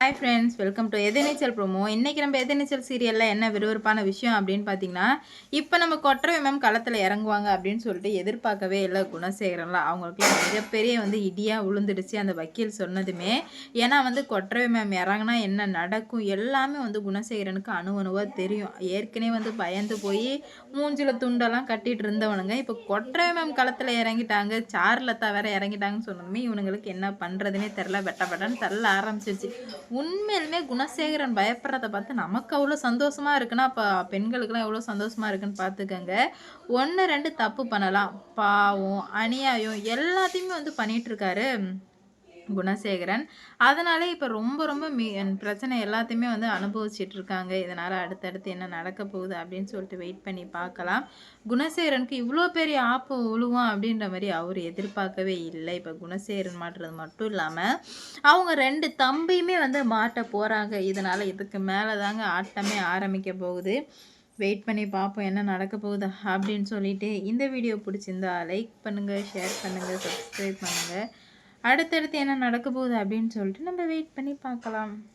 Hi friends welcome to Ethirneechal promo இன்றைக்கி நம்ம எதிர்நீச்சல் சீரியலில் என்ன விறுவிறுப்பான விஷயம் அப்படின்னு பார்த்தீங்கன்னா இப்போ நம்ம கொற்றை மேம் களத்தில் இறங்குவாங்க அப்படின்னு சொல்லிட்டு எதிர்பார்க்கவே இல்லை குணசேகரன்லாம். அவங்களுக்குலாம் மிகப்பெரிய வந்து இடியாக விழுந்துடுச்சு அந்த வக்கீல் சொன்னதுமே. ஏன்னா வந்து கொற்றவை மேம் இறங்கினா என்ன நடக்கும் எல்லாமே வந்து குணசேகரனுக்கு அணு அணுவாக தெரியும். ஏற்கனவே வந்து பயந்து போய் மூஞ்சில் துண்டெல்லாம் கட்டிகிட்டு இருந்தவனுங்க. இப்போ கொற்றை மேம் களத்தில் இறங்கிட்டாங்க. சார்லத்தா வேற இறங்கிட்டாங்கன்னு சொன்னதுமே இவனுங்களுக்கு என்ன பண்ணுறதுனே தெரில வெட்ட வெட்டன்னு தள்ள ஆரம்பிச்சிருச்சு. உண்மையிலுமே குணசேகரன் பயப்படுறத பார்த்து நமக்கு அவ்வளோ சந்தோஷமா இருக்குன்னா அப்போ பெண்களுக்கெல்லாம் எவ்வளோ சந்தோஷமா இருக்குன்னு பார்த்துக்கோங்க. ஒன்று ரெண்டு தப்பு பண்ணலாம். பாவம் அநியாயம் எல்லாத்தையுமே வந்து பண்ணிட்டு இருக்காரு. குணசேகரன். அதனாலே இப்போ ரொம்ப ரொம்ப மீ பிரச்சனை எல்லாத்தையுமே வந்து அனுபவிச்சிட்டு இருக்காங்க இதனால் அடுத்தடுத்து என்ன நடக்க போகுது அப்படின்னு சொல்லிட்டு வெயிட் பண்ணி பார்க்கலாம். குணசேகரனுக்கு இவ்வளோ பெரிய ஆப்பு விழுவான் அப்படின்ற மாதிரி அவர் எதிர்பார்க்கவே இல்லை. இப்போ குணசேகரன் மாட்டுறது மட்டும் இல்லாமல் அவங்க ரெண்டு தம்பியுமே வந்து மாட்ட போகிறாங்க இதனால் இதுக்கு மேலே தாங்க ஆட்டமே ஆரம்பிக்க போகுது. வெயிட் பண்ணி பார்ப்போம் என்ன நடக்க போகுது அப்படின்னு சொல்லிட்டு இந்த வீடியோ பிடிச்சிருந்தா லைக் பண்ணுங்கள் ஷேர் பண்ணுங்கள் சப்ஸ்கிரைப் பண்ணுங்கள் அடுத்தடுத்து என்ன நடக்க போகுது அப்படின்னு சொல்லிட்டு நம்ம வெயிட் பண்ணி பார்க்கலாம்.